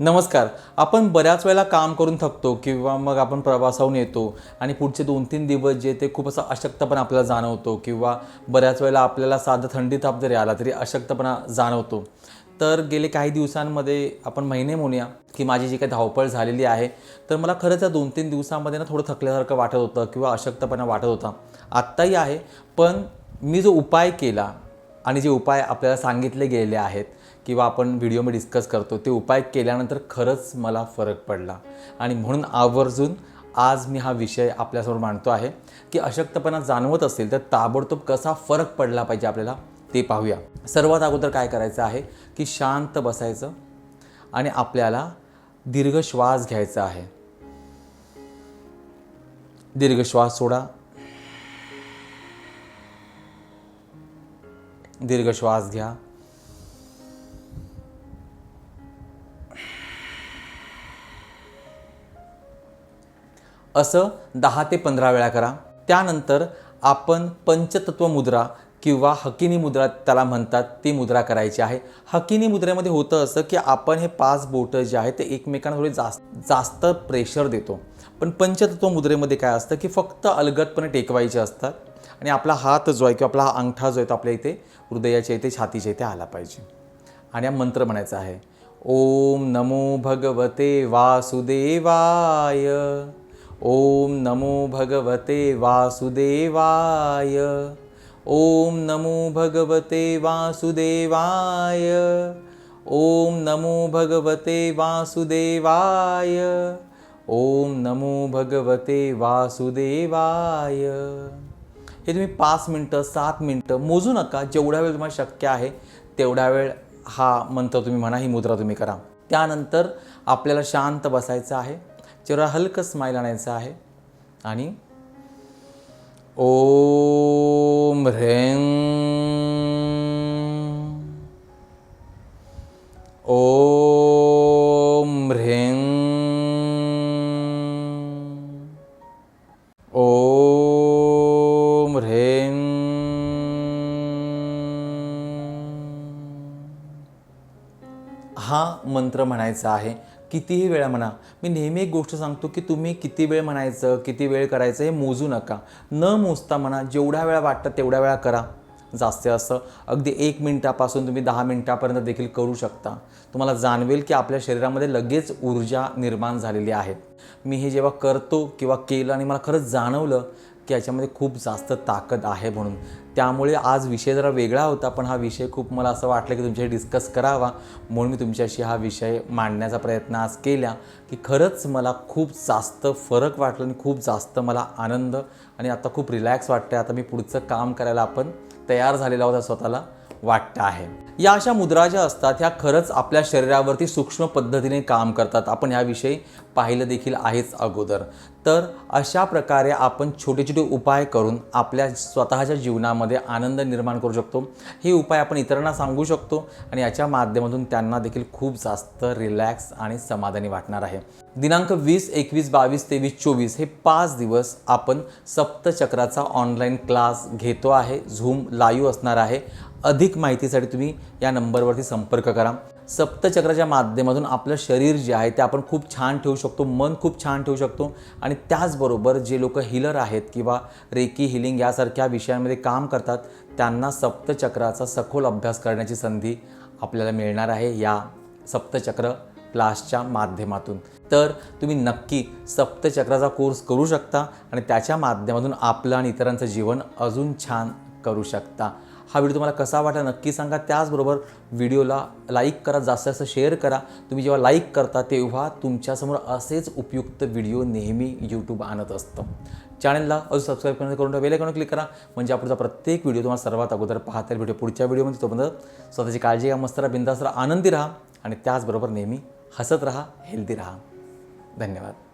नमस्कार. आपण बऱ्याच वेळेला काम करून थकतो किंवा मग आपण प्रवासाहून येतो आणि पुढचे दोन तीन दिवस जे ते खूप असा अशक्तपणा आपल्याला जाणवतो किंवा बऱ्याच वेळेला आपल्याला साधं थंडी ताप जरी आला तरी अशक्तपणा जाणवतो. तर गेले काही दिवसांमध्ये आपण महिने म्हणूया की माझी जी काही धावपळ झालेली आहे तर मला खरंच या दोन तीन दिवसामध्ये ना थोडं थकल्यासारखं वाटत होतं किंवा अशक्तपणा वाटत होता. आत्ताही आहे पण मी जो उपाय केला आणि जे उपाय आपल्याला सांगितले गेलेले आहेत किंवा आपण व्हिडिओमध्ये डिस्कस करतो ते उपाय केल्यानंतर खरंच मला फरक पडला. आणि म्हणून आवर्जून आज मी हा विषय आपल्यासमोर मांडतो आहे की अशक्तपणा जाणवत असेल तर ताबडतोब कसा फरक पडला पाहिजे आपल्याला ते पाहूया. सर्वात अगोदर काय करायचं आहे की शांत बसायचं आणि आपल्याला दीर्घ श्वास घ्यायचा आहे. दीर्घ श्वास सोडा. दीर्घ श्वास घ्या. असं दहा ते पंधरा वेळा करा. त्यानंतर आपण पंचतत्व मुद्रा किंवा हकिनी मुद्रा त्याला म्हणतात ती मुद्रा करायची आहे. हकिनी मुद्रेमध्ये होतं असं की आपण हे पाच बोटं जे आहेत ते एकमेकांना जास्त जास्त प्रेशर देतो. पण पंचतत्व मुद्रेमध्ये काय असतं की फक्त अलगदपणे टेकवायचे असतात आणि आपला हात जो आहे किंवा आपला हा अंगठा जो आहे तो आपल्या इथे हृदयाच्या इथे छातीच्या इथे आला पाहिजे. आणि हा मंत्र म्हणायचा आहे ओम नमो भगवते वासुदेवाय. ओम नमो भगवते वासुदेवाय। ओम नमो भगवते वासुदेवाय। ओम नमो भगवते वासुदेवाय। ओम नमो भगवते वासुदेवाय। हे तुम्ही पाच मिनटं सात मिनटं मोजू नका जेवढा वेळ तुम्हाला शक्य आहे तेवढा वेळ हा मंत्र तुम्ही म्हणा ही मुद्रा तुम्ही करा. त्यानंतर आपल्याला शांत बसायचं आहे. चेहरा हलकं स्माईल आणायचं आहे. आणि ओम ह्रें ओम ह्रें ओम ह्रें। हा मंत्र म्हणायचा आहे कितीही वेळा म्हणा मी नेहमी एक गोष्ट सांगतो की तुम्ही किती वेळ म्हणायचं किती वेळ करायचं हे मोजू नका. न मोजता म्हणा जेवढ्या वेळा वाटतं तेवढ्या वेळा करा. जास्तीत जास्त अगदी एक मिनटापासून तुम्ही दहा मिनटापर्यंत देखील करू शकता. तुम्हाला जाणवेल की आपल्या शरीरामध्ये लगेच ऊर्जा निर्माण झालेली आहे. मी हे जेव्हा करतो किंवा केलं आणि मला खरंच जाणवलं की याच्यामध्ये खूप जास्त ताकद आहे म्हणून. त्यामुळे आज विषय जरा वेगळा होता पण हा विषय खूप मला असं वाटलं की तुमच्याशी डिस्कस करावा म्हणून मी तुमच्याशी हा विषय मांडण्याचा प्रयत्न आज केला की खरंच मला खूप जास्त फरक वाटला आणि खूप जास्त मला आनंद आणि आता खूप रिलॅक्स वाटतं आता मी पुढचं काम करायला आपण तयार झालेला होता स्वतःला. वाटतं आहे. या अशा मुद्रा ज्या असतात ह्या खरंच आपल्या शरीरावरती सूक्ष्म पद्धतीने काम करतात. आपण ह्याविषयी पाहिलं देखील आहेच अगोदर. तर अशा प्रकारे आपण छोटे छोटे उपाय करून आपल्या स्वतःच्या जीवनामध्ये आनंद निर्माण करू शकतो. हे उपाय आपण इतरांना सांगू शकतो आणि याच्या माध्यमातून त्यांना देखील खूप जास्त रिलॅक्स आणि समाधानी वाटणार आहे. दिनांक वीस एकवीस बावीस तेवीस चोवीस हे पाच दिवस आपण सप्तचक्राचा ऑनलाईन क्लास घेतो आहे. झूम लाईव्ह असणार आहे. अधिक माहितीसाठी तुम्ही या नंबरवरती संपर्क करा. सप्तचक्राच्या माध्यमातून आपलं शरीर जे आहे ते आपण खूप छान ठेवू शकतो मन खूप छान ठेवू शकतो आणि त्याचबरोबर जे लोक हिलर आहेत किंवा रेकी हिलिंग यासारख्या विषयांमध्ये काम करतात त्यांना सप्तचक्राचा सखोल अभ्यास करण्याची संधी आपल्याला मिळणार आहे या सप्तचक्र क्लासच्या माध्यमातून. तर तुम्ही नक्की सप्तचक्राचा कोर्स करू शकता आणि त्याच्या माध्यमातून आपलं आणि इतरांचं जीवन अजून छान करू शकता. हा व्हिडिओ तुम्हाला कसा वाटला नक्की सांगा. त्याचबरोबर व्हिडिओला लाईक करा जास्त जास्त शेअर करा. तुम्ही जेव्हा लाईक करता तेव्हा तुमच्यासमोर असेच उपयुक्त व्हिडिओ नेहमी यूट्यूब आणत असतं. चॅनलला अजून सबस्क्राईब करण्याचं करून बेल आयकॉन क्लिक करा. म्हणजे आपला प्रत्येक व्हिडिओ तुम्हाला सर्वात अगोदर पाहता येईल. व्हिडिओ पुढच्या व्हिडिओमध्ये तोपर्यंत स्वतःची काळजी घ्या मस्त राहा बिंदास राहा आनंदी राहा. आणि त्याचबरोबर नेहमी हसत राहा हेल्दी राहा. धन्यवाद.